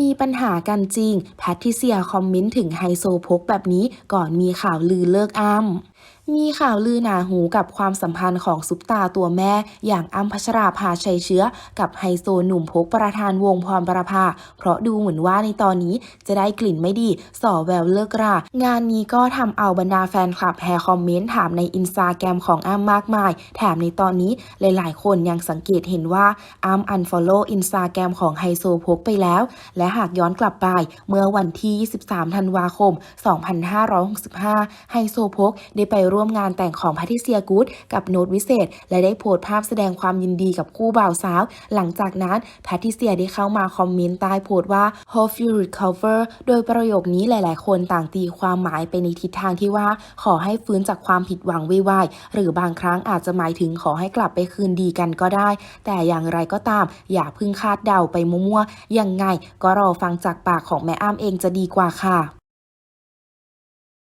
มีปัญหากันจริง แพทริเซียคอมเมนต์ถึงไฮโซโพกแบบนี้ก่อนมีข่าวลือเลิกอ้ำ มีข่าวลือหนาหูกับความสัมพันธ์ของซุปตาตัวแม่ อย่างอ้ำพัชราภาชัยเชื้อ กับไฮโซหนุ่มพกประธานวงพรประภา เพราะดูเหมือนว่าในตอนนี้จะได้กลิ่นไม่ดีส่อแววเลิกรา งานนี้ก็ทำเอาบรรดาแฟนคลับแฮร์คอมเมนต์ถามในอินสตาแกรมของอ้ำมากมาย แถมในตอนนี้หลายๆ คนยังสังเกตเห็นว่าอ้ำอันฟอลโล่อินสตาแกรมของไฮโซพกไปแล้ว และหากย้อนกลับไปเมื่อวันที่ 23 ธันวาคม 2565 ไฮโซพกได้ไปร่วมงานแต่งของแพทิเซียกูดกับโน้ตวิเศษ และได้โพสต์ภาพแสดงความยินดีกับคู่บ่าวสาว หลังจากนั้นแพทิเซียได้เข้ามาคอมเมนต์ใต้โพสต์ว่า hope you recover โดยประโยคนี้หลาย ๆ คนต่างตีความหมายไปในทิศทางที่ว่า ขอให้ฟื้นจากความผิดหวังไวๆหรือบางครั้งอาจจะหมายถึงขอให้กลับไปคืนดีกันก็ได้ แต่อย่างไรก็ตาม อย่าเพึ่งคาดเดาไปมั่วๆยังไงก็รอฟังจากปากของแม่อ้ำเองจะดีกว่าค่ะ